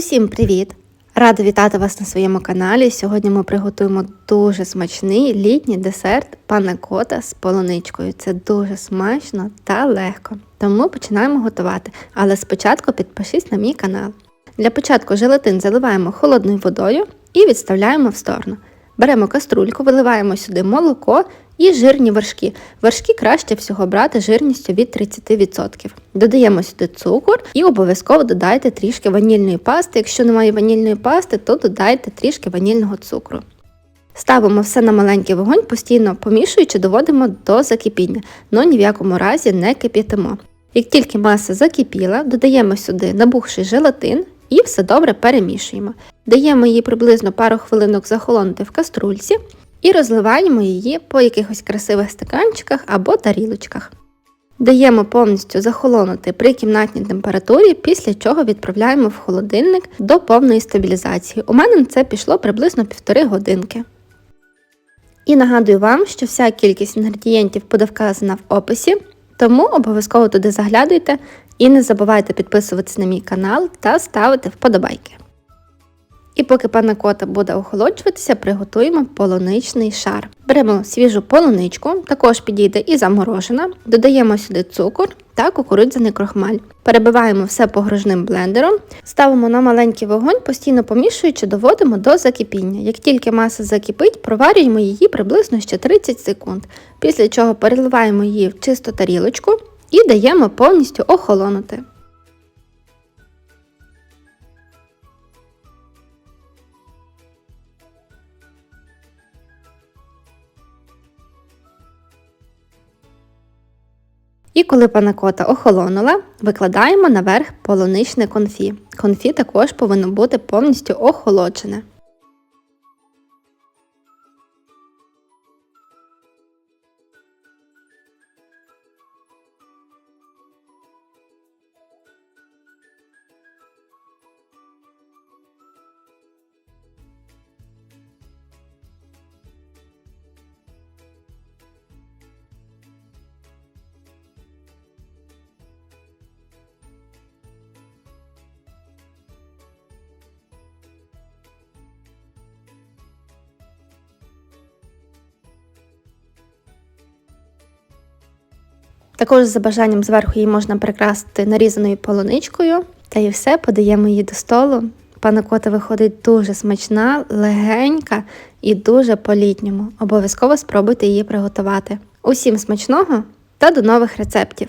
Усім привіт! Рада вітати вас на своєму каналі. Сьогодні ми приготуємо дуже смачний літній десерт пана кота з полуничкою. Це дуже смачно та легко. Тому починаємо готувати. Але спочатку підпишись на мій канал. Для початку желатин заливаємо холодною водою і відставляємо в сторону. Беремо каструльку, виливаємо сюди молоко і жирні вершки. Вершки краще всього брати жирністю від 30%. Додаємо сюди цукор і обов'язково додайте трішки ванільної пасти. Якщо немає ванільної пасти, то додайте трішки ванільного цукру. Ставимо все на маленький вогонь, постійно помішуючи, доводимо до закипіння, але ні в якому разі не кипітимо. Як тільки маса закипіла, додаємо сюди набухший желатин і все добре перемішуємо. Даємо їй приблизно пару хвилинок захолонути в каструльці і розливаємо її по якихось красивих стаканчиках або тарілочках. Даємо повністю захолонути при кімнатній температурі, після чого відправляємо в холодильник до повної стабілізації. У мене це пішло приблизно півтори годинки. І нагадую вам, що вся кількість інгредієнтів буде вказана в описі, тому обов'язково туди заглядуйте і не забувайте підписуватися на мій канал та ставити вподобайки. І поки пана кота буде охолоджуватися, приготуємо полуничний шар. Беремо свіжу полуничку, також підійде і заморожена, додаємо сюди цукор та кукурудзяний крохмаль. Перебиваємо все погружним блендером, ставимо на маленький вогонь, постійно помішуючи, доводимо до закипіння. Як тільки маса закипить, проварюємо її приблизно ще 30 секунд, після чого переливаємо її в чисту тарілочку і даємо повністю охолонути. І коли панакота охолонула, викладаємо наверх полуничне конфі. Конфі також повинно бути повністю охолоджене. Також за бажанням зверху її можна прикрасити нарізаною полуничкою. Та і все, подаємо її до столу. Пана кота виходить дуже смачна, легенька і дуже по-літньому. Обов'язково спробуйте її приготувати. Усім смачного та до нових рецептів!